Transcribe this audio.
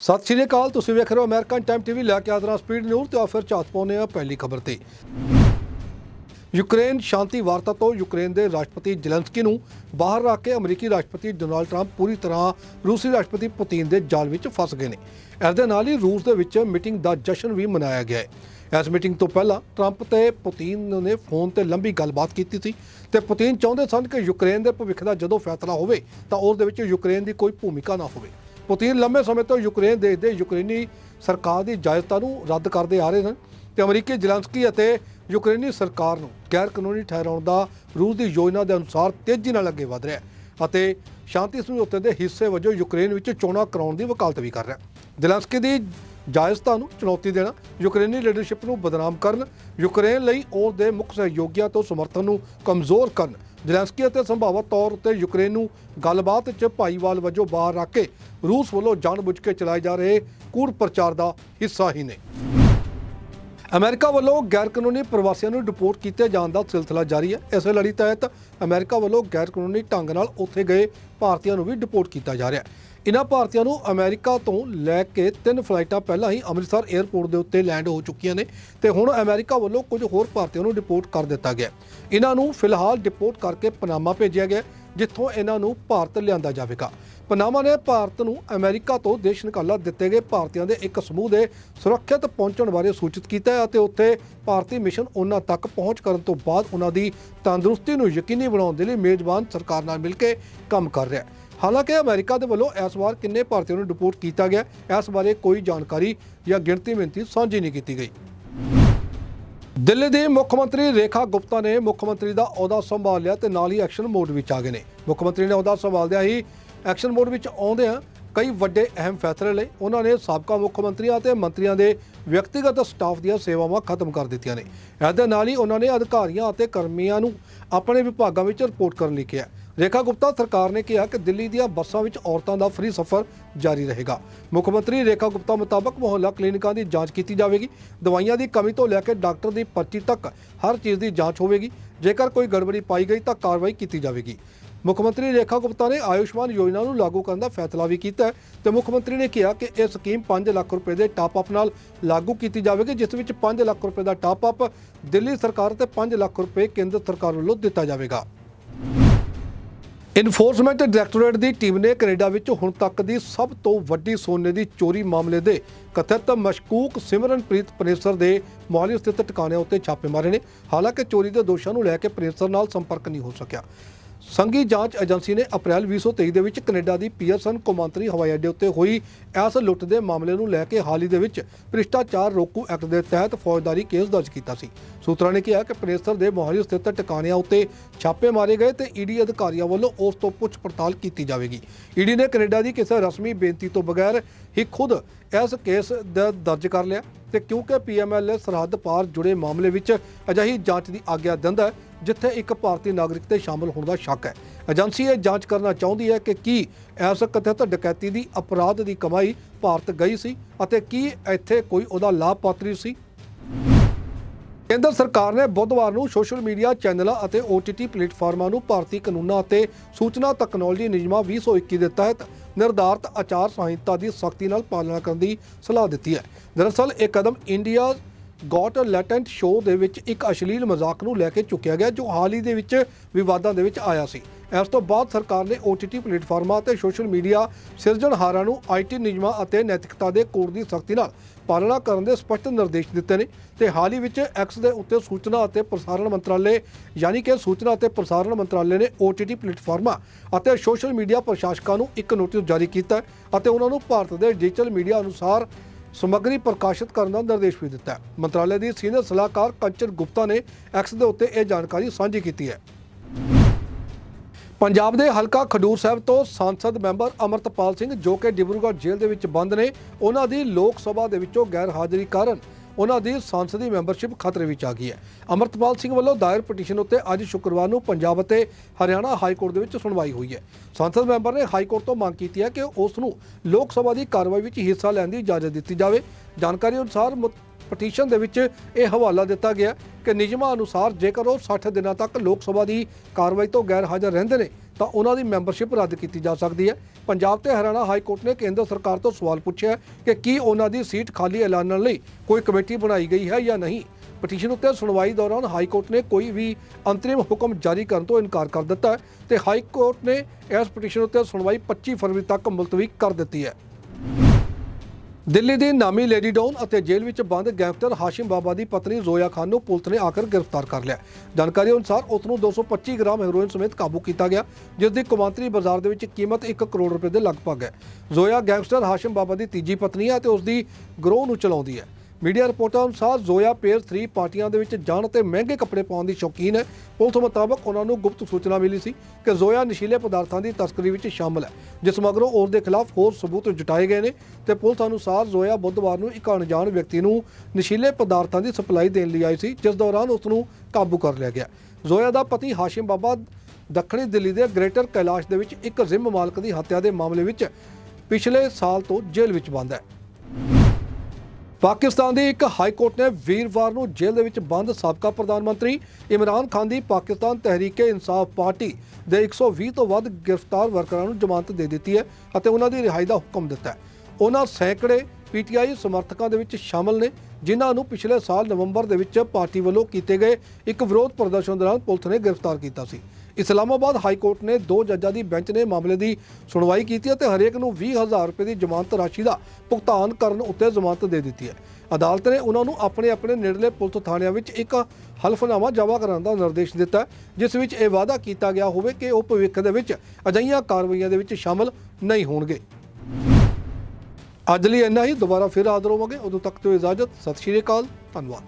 ਸਤਿ ਸ਼੍ਰੀ ਅਕਾਲ, ਤੁਸੀਂ ਵੇਖ ਰਹੇ ਹੋ ਅਮਰੀਕਨ ਟਾਈਮ ਟੀਵੀ ਲੈ ਕੇ ਆਦਰਾ ਸਪੀਡ ਨਿਊਜ਼ ਤੇ ਆ ਫਿਰ ਝਾਤ ਪਾਉਂਦੇ ਆ ਪਹਿਲੀ ਖਬਰ ਤੇ। ਯੂਕਰੇਨ ਸ਼ਾਂਤੀ ਵਾਰਤਾ ਤੋਂ ਯੂਕਰੇਨ ਦੇ ਰਾਸ਼ਟਰਪਤੀ ਜ਼ੈਲੈਂਸਕੀ ਨੂੰ ਬਾਹਰ ਰੱਖ ਕੇ ਅਮਰੀਕੀ ਰਾਸ਼ਟਰਪਤੀ ਡੋਨਾਲਡ ਟਰੰਪ ਪੂਰੀ ਤਰ੍ਹਾਂ ਰੂਸੀ ਰਾਸ਼ਟਰਪਤੀ ਪੁਤਿਨ ਦੇ ਜਾਲ ਵਿੱਚ ਫਸ ਗਏ ਨੇ। ਇਸ ਦੇ ਨਾਲ ਹੀ ਰੂਸ ਦੇ ਵਿੱਚ ਮੀਟਿੰਗ ਦਾ ਜਸ਼ਨ ਵੀ ਮਨਾਇਆ ਗਿਆ ਹੈ। ਇਸ ਮੀਟਿੰਗ ਤੋਂ ਪਹਿਲਾਂ ਟਰੰਪ ਤੇ ਪੁਤਿਨ ਨੇ ਫੋਨ ਤੇ ਲੰਬੀ ਗੱਲਬਾਤ ਕੀਤੀ ਸੀ ਤੇ ਪੁਤਿਨ ਚਾਹੁੰਦੇ ਸਨ ਕਿ ਯੂਕਰੇਨ ਦੇ ਭਵਿੱਖ ਦਾ ਜਦੋਂ ਫੈਸਲਾ ਹੋਵੇ ਤਾਂ ਉਸ ਦੇ ਵਿੱਚ ਯੂਕਰੇਨ ਦੀ ਕੋਈ ਭੂਮਿਕਾ ਨਾ ਹੋਵੇ। ਪੁਤਿਨ ਲੰਬੇ ਸਮੇਂ ਤੋਂ ਯੂਕਰੇਨ ਦੇਸ਼ ਦੇ ਯੂਕਰੇਨੀ ਸਰਕਾਰ ਦੀ ਜਾਇਜ਼ਤਾ ਨੂੰ ਰੱਦ ਕਰਦੇ ਆ ਰਹੇ ਹਨ ਤੇ ਅਮਰੀਕੀ ਜਲੰਸਕੀ ਅਤੇ ਯੂਕਰੇਨੀ ਸਰਕਾਰ ਨੂੰ ਗੈਰ ਕਾਨੂੰਨੀ ਠਹਿਰਾਉਣ ਦਾ ਰੂਸ ਦੀ ਯੋਜਨਾ ਦੇ ਅਨੁਸਾਰ ਤੇਜ਼ੀ ਨਾਲ ਅੱਗੇ ਵਧ ਰਿਹਾ ਹੈ ਅਤੇ ਸ਼ਾਂਤੀ ਸਮਝੌਤੇ ਦੇ ਹਿੱਸੇ ਵਜੋਂ ਯੂਕਰੇਨ ਵਿੱਚ ਚੋਣਾਂ ਕਰਾਉਣ ਦੀ ਵਕਾਲਤ ਵੀ ਕਰ ਰਿਹਾ ਹੈ। ਜ਼ੈਲੈਂਸਕੀ ਦੀ ਜਾਇਜ਼ਤਾ ਨੂੰ ਚੁਣੌਤੀ ਦੇਣਾ, ਯੂਕਰੇਨੀ ਲੀਡਰਸ਼ਿਪ ਨੂੰ ਬਦਨਾਮ ਕਰਨ, ਯੂਕਰੇਨ ਲਈ ਉਸ ਦੇ ਮੁੱਖ ਸਹਿਯੋਗੀਆਂ ਤੋਂ ਸਮਰਥਨ ਨੂੰ ਕਮਜ਼ੋਰ ਕਰਨ। ਜ਼ੈਲੈਂਸਕੀ ਅਤੇ ਸੰਭਾਵਤ ਤੌਰ ਉੱਤੇ ਯੂਕਰੇਨ ਨੂੰ ਗੱਲਬਾਤ 'ਚ ਭਾਈਵਾਲ ਵਜੋਂ ਬਾਹਰ ਰੱਖ ਕੇ ਰੂਸ ਵੱਲੋਂ ਜਾਣਬੁੱਝ ਕੇ ਚਲਾਏ ਜਾ ਰਹੇ ਕੂੜ ਪ੍ਰਚਾਰ ਦਾ ਹਿੱਸਾ ਹੀ ਨੇ। ਅਮਰੀਕਾ ਵੱਲੋਂ ਗੈਰ ਕਾਨੂੰਨੀ ਪ੍ਰਵਾਸੀਆਂ ਨੂੰ ਡਿਪੋਰਟ ਕੀਤੇ ਜਾਣ ਦਾ ਸਿਲਸਿਲਾ ਜਾਰੀ ਹੈ। ਇਸੇ ਲੜੀ ਤਹਿਤ ਅਮਰੀਕਾ ਵੱਲੋਂ ਗੈਰ ਕਾਨੂੰਨੀ ਢੰਗ ਨਾਲ ਉੱਥੇ ਗਏ ਭਾਰਤੀਆਂ ਨੂੰ ਵੀ ਡਿਪੋਰਟ ਕੀਤਾ ਜਾ ਰਿਹਾ ਹੈ। ਇਨ੍ਹਾਂ ਭਾਰਤੀਆਂ ਨੂੰ ਅਮਰੀਕਾ ਤੋਂ ਲੈ ਕੇ ਤਿੰਨ ਫਲਾਈਟਾਂ ਪਹਿਲਾਂ ਹੀ ਅੰਮ੍ਰਿਤਸਰ 에ਅਰਪੋਰਟ ਦੇ ਉੱਤੇ ਲੈਂਡ ਹੋ ਚੁੱਕੀਆਂ ਨੇ ਤੇ ਹੁਣ ਅਮਰੀਕਾ ਵੱਲੋਂ ਕੁਝ ਹੋਰ ਭਾਰਤੀਆਂ ਨੂੰ ਡਿਪੋਰਟ ਕਰ ਦਿੱਤਾ ਗਿਆ। ਇਹਨਾਂ ਨੂੰ ਫਿਲਹਾਲ ਡਿਪੋਰਟ ਕਰਕੇ ਪਨਾਮਾ ਭੇਜਿਆ ਗਿਆ, ਜਿੱਥੋਂ ਇਹਨਾਂ ਨੂੰ ਭਾਰਤ ਲਿਆਂਦਾ ਜਾਵੇਗਾ। ਪਨਾਮਾ ਨੇ ਭਾਰਤ ਨੂੰ ਅਮਰੀਕਾ ਤੋਂ ਦੇਸ਼ ਨਿਕਾਲਾ ਦਿੱਤੇ ਗਏ ਭਾਰਤੀਆਂ ਦੇ ਇੱਕ ਸਮੂਹ ਦੇ ਸੁਰੱਖਿਅਤ ਪਹੁੰਚਣ ਬਾਰੇ ਸੂਚਿਤ ਕੀਤਾ ਹੈ ਅਤੇ ਉੱਥੇ ਭਾਰਤੀ ਮਿਸ਼ਨ ਉਹਨਾਂ ਤੱਕ ਪਹੁੰਚ ਕਰਨ ਤੋਂ ਬਾਅਦ ਉਹਨਾਂ ਦੀ ਤੰਦਰੁਸਤੀ ਨੂੰ ਯਕੀਨੀ ਬਣਾਉਣ ਦੇ ਲਈ ਮੇਜ਼ਬਾਨ ਸਰਕਾਰ ਨਾਲ ਮਿਲ ਕੇ ਕੰਮ ਕਰ ਰਿਹਾ ਹੈ। ਹਾਲਾਂਕਿ ਅਮਰੀਕਾ ਦੇ ਵੱਲੋਂ ਇਸ ਵਾਰ ਕਿੰਨੇ ਭਾਰਤੀਆਂ ਨੂੰ ਡਿਪੋਰਟ ਕੀਤਾ ਗਿਆ, ਇਸ ਬਾਰੇ ਕੋਈ ਜਾਣਕਾਰੀ ਜਾਂ ਗਿਣਤੀ ਮਿੰਤੀ ਸਾਂਝੀ ਨਹੀਂ ਕੀਤੀ ਗਈ। ਦਿੱਲੀ ਦੀ ਮੁੱਖ ਮੰਤਰੀ ਰੇਖਾ ਗੁਪਤਾ ਨੇ ਮੁੱਖ ਮੰਤਰੀ ਦਾ ਅਹੁਦਾ ਸੰਭਾਲ ਲਿਆ ਤੇ ਨਾਲ ਹੀ ਐਕਸ਼ਨ ਮੋਡ ਵਿੱਚ ਆ ਗਏ ਨੇ। ਮੁੱਖ ਮੰਤਰੀ ਨੇ ਅਹੁਦਾ ਸੰਭਾਲਦਿਆਂ ਹੀ ਐਕਸ਼ਨ ਮੋਡ ਵਿੱਚ ਆਉਂਦਿਆਂ ਕਈ ਵੱਡੇ ਅਹਿਮ ਫੈਸਲੇ ਲਏ। ਉਹਨਾਂ ਨੇ ਸਾਬਕਾ ਮੁੱਖ ਮੰਤਰੀਆਂ ਅਤੇ ਮੰਤਰੀਆਂ ਦੇ ਵਿਅਕਤੀਗਤ ਸਟਾਫ ਦੀਆਂ ਸੇਵਾਵਾਂ ਖਤਮ ਕਰ ਦਿੱਤੀਆਂ ਨੇ। ਇਸ ਦੇ ਨਾਲ ਹੀ ਉਹਨਾਂ ਨੇ ਅਧਿਕਾਰੀਆਂ ਅਤੇ ਕਰਮੀਆਂ ਨੂੰ ਆਪਣੇ ਵਿਭਾਗਾਂ ਵਿੱਚ ਰਿਪੋਰਟ ਕਰਨ ਲਈ ਕਿਹਾ। ਰੇਖਾ ਗੁਪਤਾ, ਸਰਕਾਰ ਨੇ ਕਿਹਾ ਕਿ ਦਿੱਲੀ ਦੀਆਂ ਬੱਸਾਂ ਵਿੱਚ ਔਰਤਾਂ ਦਾ ਫ੍ਰੀ ਸਫ਼ਰ ਜਾਰੀ ਰਹੇਗਾ। ਮੁੱਖ ਮੰਤਰੀ ਰੇਖਾ ਗੁਪਤਾ ਮੁਤਾਬਕ ਮੁਹੱਲਾ ਕਲੀਨਿਕਾਂ ਦੀ ਜਾਂਚ ਕੀਤੀ ਜਾਵੇਗੀ। ਦਵਾਈਆਂ ਦੀ ਕਮੀ ਤੋਂ ਲੈ ਕੇ ਡਾਕਟਰ ਦੀ ਪਰਚੀ ਤੱਕ ਹਰ ਚੀਜ਼ ਦੀ ਜਾਂਚ ਹੋਵੇਗੀ। ਜੇਕਰ ਕੋਈ ਗੜਬੜੀ ਪਾਈ ਗਈ ਤਾਂ ਕਾਰਵਾਈ ਕੀਤੀ ਜਾਵੇਗੀ। ਮੁੱਖ ਮੰਤਰੀ ਰੇਖਾ ਗੁਪਤਾ ਨੇ ਆਯੁਸ਼ਮਾਨ ਯੋਜਨਾ ਨੂੰ ਲਾਗੂ ਕਰਨ ਦਾ ਫੈਸਲਾ ਵੀ ਕੀਤਾ ਹੈ ਤੇ ਮੁੱਖ ਮੰਤਰੀ ਨੇ ਕਿਹਾ ਕਿ ਇਹ ਸਕੀਮ 5 ਲੱਖ ਰੁਪਏ ਦੇ ਟਾਪ ਅਪ ਨਾਲ ਲਾਗੂ ਕੀਤੀ ਜਾਵੇਗੀ, ਜਿਸ ਵਿੱਚ 5 ਲੱਖ ਰੁਪਏ ਦਾ ਟਾਪ ਅਪ ਦਿੱਲੀ ਸਰਕਾਰ ਤੇ 5 ਲੱਖ ਰੁਪਏ ਕੇਂਦਰ ਸਰਕਾਰ ਵੱਲੋਂ ਦਿੱਤਾ ਜਾਵੇਗਾ। ਇਨਫੋਰਸਮੈਂਟ ਡਾਇਰੈਕਟੋਰੇਟ ਦੀ ਟੀਮ ਨੇ ਕੈਨੇਡਾ ਵਿੱਚ ਹੁਣ ਤੱਕ ਦੀ ਸਭ ਤੋਂ ਵੱਡੀ ਸੋਨੇ ਦੀ ਚੋਰੀ ਮਾਮਲੇ ਦੇ ਕਥਿਤ ਮਸ਼ਕੂਕ ਸਿਮਰਨਪ੍ਰੀਤ ਪਨੇਸਰ ਦੇ ਮੋਹਾਲੀ ਸਥਿਤ ਟਿਕਾਣਿਆਂ ਉੱਤੇ ਛਾਪੇ ਮਾਰੇ ਨੇ। ਹਾਲਾਂਕਿ ਚੋਰੀ ਦੇ ਦੋਸ਼ਾਂ ਨੂੰ ਲੈ ਕੇ ਪਨੇਸਰ ਨਾਲ ਸੰਪਰਕ ਨਹੀਂ ਹੋ ਸਕਿਆ। ਸੰਘੀ ਜਾਂਚ ਏਜੰਸੀ ਨੇ ਅਪ੍ਰੈਲ 2023 ਦੇ ਵਿੱਚ ਕੈਨੇਡਾ ਦੀ ਪੀਅਰਸਨ ਕੌਮਾਂਤਰੀ ਹਵਾਈ ਅੱਡੇ ਉੱਤੇ ਹੋਈ ਇਸ ਲੁੱਟ ਦੇ ਮਾਮਲੇ ਨੂੰ ਲੈ ਕੇ ਹਾਲ ਹੀ ਦੇ ਵਿੱਚ ਭ੍ਰਿਸ਼ਟਾਚਾਰ ਰੋਕੂ ਐਕਟ ਦੇ ਤਹਿਤ ਫੌਜਦਾਰੀ ਕੇਸ ਦਰਜ ਕੀਤਾ ਸੀ। ਸੂਤਰਾਂ ਨੇ ਕਿਹਾ ਕਿ ਪਨੇਸਰ ਦੇ ਮੋਹਾਲੀ ਸਥਿਤ ਟਿਕਾਣਿਆਂ ਉੱਤੇ ਛਾਪੇ ਮਾਰੇ ਗਏ ਤੇ ਈਡੀ ਅਧਿਕਾਰੀਆਂ ਵੱਲੋਂ ਉਸ ਤੋਂ ਪੁੱਛ ਪੜਤਾਲ ਕੀਤੀ ਜਾਵੇਗੀ। ਈਡੀ ਨੇ ਕੈਨੇਡਾ ਦੀ ਕਿਸੇ ਰਸਮੀ ਬੇਨਤੀ ਤੋਂ ਬਗੈਰ ਹੀ ਖੁਦ ਇਸ ਕੇਸ ਦਾ ਦਰਜ ਕਰ ਲਿਆ ਤੇ ਕਿਉਂਕਿ ਪੀਐਮਐਲਏ ਸਰਹੱਦ ਪਾਰ ਜੁੜੇ ਮਾਮਲੇ ਵਿੱਚ ਅਜਿਹੀ ਜਾਂਚ ਦੀ ਆਗਿਆ ਦਿੰਦਾ ਹੈ, ਜਿੱਥੇ ਇੱਕ ਭਾਰਤੀ ਨਾਗਰਿਕ ਤੇ ਸ਼ਾਮਲ ਹੋਣ ਦਾ ਸ਼ੱਕ ਹੈ। ਏਜੰਸੀ ਇਹ ਜਾਂਚ ਕਰਨਾ ਚਾਹੁੰਦੀ ਹੈ ਕਿ ਕੀ ਇਸ ਕਥਿਤ ਡਕੈਤੀ ਦੀ ਅਪਰਾਧ ਦੀ ਕਮਾਈ ਭਾਰਤ ਗਈ ਸੀ ਅਤੇ ਕੀ ਇੱਥੇ ਕੋਈ ਉਹਦਾ ਲਾਭਪਾਤਰੀ ਸੀ? ਕੇਂਦਰ ਸਰਕਾਰ ਨੇ ਬੁੱਧਵਾਰ ਨੂੰ ਸੋਸ਼ਲ ਮੀਡੀਆ ਚੈਨਲਾਂ ਅਤੇ OTT ਪਲੇਟਫਾਰਮਾਂ ਨੂੰ ਭਾਰਤੀ ਕਾਨੂੰਨਾਂ ਅਤੇ ਸੂਚਨਾ ਤਕਨਾਲੋਜੀ ਨਿਯਮਾਂ 2021 ਦੇ ਤਹਿਤ ਨਿਰਧਾਰਤ ਆਚਾਰ ਸੰਹਿਤਾ ਦੀ ਸਖਤੀ ਨਾਲ ਪਾਲਣਾ ਕਰਨ ਦੀ ਸਲਾਹ ਦਿੱਤੀ ਹੈ। ਦਰਅਸਲ, ਇਹ ਕਦਮ ਇੰਡੀਆ ਗੌਟ ਲੈਟੈਂਟ ਸ਼ੋਅ ਦੇ ਵਿੱਚ ਇੱਕ ਅਸ਼ਲੀਲ ਮਜ਼ਾਕ ਨੂੰ ਲੈ ਕੇ ਚੁੱਕਿਆ ਗਿਆ, ਜੋ ਹਾਲ ਹੀ ਦੇ ਵਿੱਚ ਵਿਵਾਦਾਂ ਦੇ ਵਿੱਚ ਆਇਆ ਸੀ। ਇਸ ਤੋਂ ਬਾਅਦ ਸਰਕਾਰ ਨੇ OTT ਪਲੇਟਫਾਰਮਾਂ ਅਤੇ ਸੋਸ਼ਲ ਮੀਡੀਆ ਸਿਰਜਣਹਾਰਾਂ ਨੂੰ IT ਨਿਯਮਾਂ ਅਤੇ ਨੈਤਿਕਤਾ ਦੇ ਕੋਡ ਦੀ ਸਖਤੀ ਨਾਲ ਪਾਲਣਾ ਕਰਨ ਦੇ ਸਪਸ਼ਟ ਨਿਰਦੇਸ਼ ਦਿੱਤੇ ਨੇ ਤੇ ਹਾਲ ਹੀ ਵਿੱਚ ਐਕਸ ਦੇ ਉੱਤੇ ਸੂਚਨਾ ਅਤੇ ਪ੍ਰਸਾਰਣ ਮੰਤਰਾਲੇ, ਯਾਨੀ ਕਿ ਸੂਚਨਾ ਅਤੇ ਪ੍ਰਸਾਰਣ ਮੰਤਰਾਲੇ ਨੇ OTT ਪਲੇਟਫਾਰਮਾਂ ਅਤੇ ਸੋਸ਼ਲ ਮੀਡੀਆ ਪ੍ਰਸ਼ਾਸਕਾਂ ਨੂੰ ਇੱਕ ਨੋਟਿਸ ਜਾਰੀ ਕੀਤਾ ਅਤੇ ਉਹਨਾਂ ਨੂੰ ਭਾਰਤ ਦੇ ਡਿਜੀਟਲ ਮੀਡੀਆ ਅਨੁਸਾਰ ਸਮੱਗਰੀ ਪ੍ਰਕਾਸ਼ਿਤ ਕਰਨ ਦਾ ਨਿਰਦੇਸ਼ ਵੀ ਦਿੱਤਾ ਹੈ। ਮੰਤਰਾਲੇ ਦੀ ਸੀਨੀਅਰ ਸਲਾਹਕਾਰ ਕੰਚਨ ਗੁਪਤਾ ਨੇ ਐਕਸ ਦੇ ਉੱਤੇ ਇਹ ਜਾਣਕਾਰੀ ਸਾਂਝੀ ਕੀਤੀ ਹੈ। ਪੰਜਾਬ ਦੇ ਹਲਕਾ ਖਡੂਰ ਸਾਹਿਬ ਤੋਂ ਸੰਸਦ ਮੈਂਬਰ ਅਮਰਤਪਾਲ ਸਿੰਘ ਜੋ ਕਿ ਡਿਬਰੂਗੜ੍ਹ ਜੇਲ੍ਹ ਦੇ ਵਿੱਚ ਬੰਦ ਨੇ, ਉਹਨਾਂ ਦੀ ਲੋਕ ਸਭਾ ਦੇ ਵਿੱਚੋਂ ਗੈਰ ਹਾਜ਼ਰੀ ਕਾਰਨ ਉਹਨਾਂ ਦੀ ਸੰਸਦੀ ਮੈਂਬਰਸ਼ਿਪ ਖਤਰੇ ਵਿੱਚ ਆ ਗਈ ਹੈ। ਅਮਰਤਪਾਲ ਸਿੰਘ ਵੱਲੋਂ ਦਾਇਰ ਪਟੀਸ਼ਨ ਉੱਤੇ ਅੱਜ ਸ਼ੁੱਕਰਵਾਰ ਨੂੰ ਪੰਜਾਬ ਅਤੇ ਹਰਿਆਣਾ ਹਾਈ ਕੋਰਟ ਦੇ ਵਿੱਚ ਸੁਣਵਾਈ ਹੋਈ ਹੈ। ਸੰਸਦ ਮੈਂਬਰ ਨੇ ਹਾਈ ਕੋਰਟ ਤੋਂ ਮੰਗ ਕੀਤੀ ਹੈ ਕਿ ਉਸ ਨੂੰ ਲੋਕ ਸਭਾ ਦੀ ਕਾਰਵਾਈ ਵਿੱਚ ਹਿੱਸਾ ਲੈਣ ਦੀ ਇਜਾਜ਼ਤ ਦਿੱਤੀ ਜਾਵੇ। ਜਾਣਕਾਰੀ ਅਨੁਸਾਰ ਮੁ- ਪਟੀਸ਼ਨ ਦੇ ਵਿੱਚ ਇਹ ਹਵਾਲਾ ਦਿੱਤਾ ਗਿਆ ਕਿ ਨਿਯਮਾਂ ਅਨੁਸਾਰ ਜੇਕਰ ਉਹ 60 ਦਿਨਾਂ ਤੱਕ ਲੋਕ ਸਭਾ ਦੀ ਕਾਰਵਾਈ ਤੋਂ ਗੈਰ ਹਾਜ਼ਰ ਰਹਿੰਦੇ ਨੇ, ਤਾਂ ਉਹਨਾਂ ਦੀ ਮੈਂਬਰਸ਼ਿਪ ਰੱਦ ਕੀਤੀ ਜਾ ਸਕਦੀ ਹੈ। ਪੰਜਾਬ ਤੇ ਹਰਿਆਣਾ ਹਾਈ ਕੋਰਟ ਨੇ ਕੇਂਦਰ ਸਰਕਾਰ ਤੋਂ ਸਵਾਲ ਪੁੱਛਿਆ ਕਿ ਕੀ ਉਹਨਾਂ ਦੀ ਸੀਟ ਖਾਲੀ ਐਲਾਨਣ ਲਈ ਕੋਈ ਕਮੇਟੀ ਬਣਾਈ ਗਈ ਹੈ ਜਾਂ ਨਹੀਂ। ਪਟੀਸ਼ਨ ਉੱਤੇ ਸੁਣਵਾਈ ਦੌਰਾਨ ਹਾਈ ਕੋਰਟ ਨੇ ਕੋਈ ਵੀ ਅੰਤਰਿਮ ਹੁਕਮ ਜਾਰੀ ਕਰਨ ਤੋਂ ਇਨਕਾਰ ਕਰ ਦਿੱਤਾ ਹੈ ਤੇ ਹਾਈ ਕੋਰਟ ਨੇ ਇਸ ਪਟੀਸ਼ਨ ਉੱਤੇ ਸੁਣਵਾਈ 25 ਫਰਵਰੀ ਤੱਕ ਮੁਲਤਵੀ ਕਰ ਦਿੱਤੀ ਹੈ। ਦਿੱਲੀ ਦੀ ਨਾਮੀ ਲੇਡੀ ਡੌਨ ਅਤੇ ਜੇਲ੍ਹ ਵਿੱਚ ਬੰਦ ਗੈਂਗਸਟਰ ਹਾਸ਼ਿਮ ਬਾਬਾ ਦੀ ਪਤਨੀ ਜ਼ੋਇਆ ਖਾਨ ਨੂੰ ਪੁਲਿਸ ਨੇ ਆਕਰ ਗ੍ਰਿਫਤਾਰ ਕਰ ਲਿਆ। ਜਾਣਕਾਰੀ ਅਨੁਸਾਰ ਉਸ ਨੂੰ 225 ਗ੍ਰਾਮ ਹੈਰੋਇਨ ਸਮੇਤ ਕਾਬੂ ਕੀਤਾ ਗਿਆ, ਜਿਸ ਦੀ ਕੌਮਾਂਤਰੀ ਬਾਜ਼ਾਰ ਦੇ ਵਿੱਚ ਕੀਮਤ 1 ਕਰੋੜ ਰੁਪਏ ਦੇ ਲਗਭਗ ਹੈ। ਜ਼ੋਇਆ ਗੈਂਗਸਟਰ ਹਾਸ਼ਿਮ ਬਾਬਾ ਦੀ ਤੀਜੀ ਪਤਨੀ ਹੈ ਅਤੇ ਉਸ ਦੀ ਗਰੋਹ ਨੂੰ ਚਲਾਉਂਦੀ ਹੈ। ਮੀਡੀਆ ਰਿਪੋਰਟਾਂ ਅਨੁਸਾਰ ਜ਼ੋਇਆ ਪੇਰ 3 ਪਾਰਟੀਆਂ ਦੇ ਵਿੱਚ ਜਾਣ ਤੇ ਮਹਿੰਗੇ ਕੱਪੜੇ ਪਾਉਣ ਦੀ ਸ਼ੌਕੀਨ ਹੈ। ਪੁਲਿਸ ਮੁਤਾਬਕ ਉਹਨਾਂ ਨੂੰ ਗੁਪਤ ਸੂਚਨਾ ਮਿਲੀ ਸੀ ਕਿ ਜ਼ੋਇਆ ਨਸ਼ੀਲੇ ਪਦਾਰਥਾਂ ਦੀ ਤਸਕਰੀ ਵਿੱਚ ਸ਼ਾਮਲ ਹੈ, ਜਿਸ ਮਗਰੋਂ ਉਸ ਦੇ ਖਿਲਾਫ ਹੋਰ ਸਬੂਤ ਜੁਟਾਏ ਗਏ ਨੇ ਤੇ ਪੁਲਿਸ ਅਨੁਸਾਰ ਜ਼ੋਇਆ ਬੁੱਧਵਾਰ ਨੂੰ ਇੱਕ ਅਣਜਾਣ ਵਿਅਕਤੀ ਨੂੰ ਨਸ਼ੀਲੇ ਪਦਾਰਥਾਂ ਦੀ ਸਪਲਾਈ ਦੇਣ ਲਈ ਆਈ ਸੀ, ਜਿਸ ਦੌਰਾਨ ਉਸ ਨੂੰ ਕਾਬੂ ਕਰ ਲਿਆ ਗਿਆ। ਜ਼ੋਇਆ ਦਾ ਪਤੀ ਹਾਸ਼ਿਮ ਬਾਬਾ ਦੱਖਣੀ ਦਿੱਲੀ ਦੇ ਗ੍ਰੇਟਰ ਕੈਲਾਸ਼ ਦੇ ਵਿੱਚ ਇੱਕ ਜ਼ਿੰਮ ਮਾਲਕ ਦੀ ਹੱਤਿਆ ਦੇ ਮਾਮਲੇ ਵਿੱਚ ਪਿਛਲੇ ਸਾਲ ਤੋਂ ਜੇਲ੍ਹ ਵਿੱਚ ਬੰਦ ਹੈ। ਪਾਕਿਸਤਾਨ ਦੀ ਇੱਕ ਹਾਈ ਕੋਰਟ ਨੇ ਵੀਰਵਾਰ ਨੂੰ ਜੇਲ੍ਹ ਦੇ ਵਿੱਚ ਬੰਦ ਸਾਬਕਾ ਪ੍ਰਧਾਨ ਮੰਤਰੀ ਇਮਰਾਨ ਖਾਨ ਦੀ ਪਾਕਿਸਤਾਨ ਤਹਿਰੀਕੇ ਇਨਸਾਫ ਪਾਰਟੀ ਦੇ 120 ਤੋਂ ਵੱਧ ਗ੍ਰਿਫਤਾਰ ਵਰਕਰਾਂ ਨੂੰ ਜ਼ਮਾਨਤ ਦੇ ਦਿੱਤੀ ਹੈ ਅਤੇ ਉਹਨਾਂ ਦੀ ਰਿਹਾਈ ਦਾ ਹੁਕਮ ਦਿੱਤਾ ਹੈ। ਉਹਨਾਂ ਸੈਂਕੜੇ ਪੀਟੀਆਈ ਸਮਰਥਕਾਂ ਦੇ ਵਿੱਚ ਸ਼ਾਮਲ ਨੇ, ਜਿਨ੍ਹਾਂ ਨੂੰ ਪਿਛਲੇ ਸਾਲ ਨਵੰਬਰ ਦੇ ਵਿੱਚ ਪਾਰਟੀ ਵੱਲੋਂ ਕੀਤੇ ਗਏ ਇੱਕ ਵਿਰੋਧ ਪ੍ਰਦਰਸ਼ਨ ਦੌਰਾਨ ਪੁਲਿਸ ਨੇ ਗ੍ਰਿਫਤਾਰ ਕੀਤਾ ਸੀ। ਇਸਲਾਮਾਬਾਦ ਹਾਈ ਕੋਰਟ ਨੇ ਦੋ ਜੱਜਾਂ ਦੀ ਬੈਂਚ ਨੇ ਮਾਮਲੇ ਦੀ ਸੁਣਵਾਈ ਕੀਤੀ ਅਤੇ ਹਰੇਕ ਨੂੰ 20000 ਰੁਪਏ ਦੀ ਜ਼ਮਾਨਤ ਰਾਸ਼ੀ ਦਾ ਭੁਗਤਾਨ ਕਰਨ ਉੱਤੇ ਜ਼ਮਾਨਤ ਦੇ ਦਿੱਤੀ ਹੈ। ਅਦਾਲਤ ਨੇ ਉਹਨਾਂ ਨੂੰ ਆਪਣੇ ਆਪਣੇ ਨੇੜਲੇ ਪੁਲਿਸ ਥਾਣਿਆਂ ਵਿੱਚ ਇੱਕ ਹਲਫਨਾਮਾ ਜਮ੍ਹਾਂ ਕਰਾਉਣ ਦਾ ਨਿਰਦੇਸ਼ ਦਿੱਤਾ ਜਿਸ ਵਿੱਚ ਇਹ ਵਾਅਦਾ ਕੀਤਾ ਗਿਆ ਹੋਵੇ ਕਿ ਉਹ ਭਵਿੱਖ ਦੇ ਵਿੱਚ ਅਜਿਹੀਆਂ ਕਾਰਵਾਈਆਂ ਦੇ ਵਿੱਚ ਸ਼ਾਮਲ ਨਹੀਂ ਹੋਣਗੇ। ਅੱਜ ਲਈ ਇੰਨਾ ਹੀ, ਦੁਬਾਰਾ ਫਿਰ ਹਾਜ਼ਰ ਹੋਵਾਂਗੇ। ਉਦੋਂ ਤੱਕ ਤੋਂ ਇਜਾਜ਼ਤ। ਸਤਿ ਸ਼੍ਰੀ ਅਕਾਲ। ਧੰਨਵਾਦ।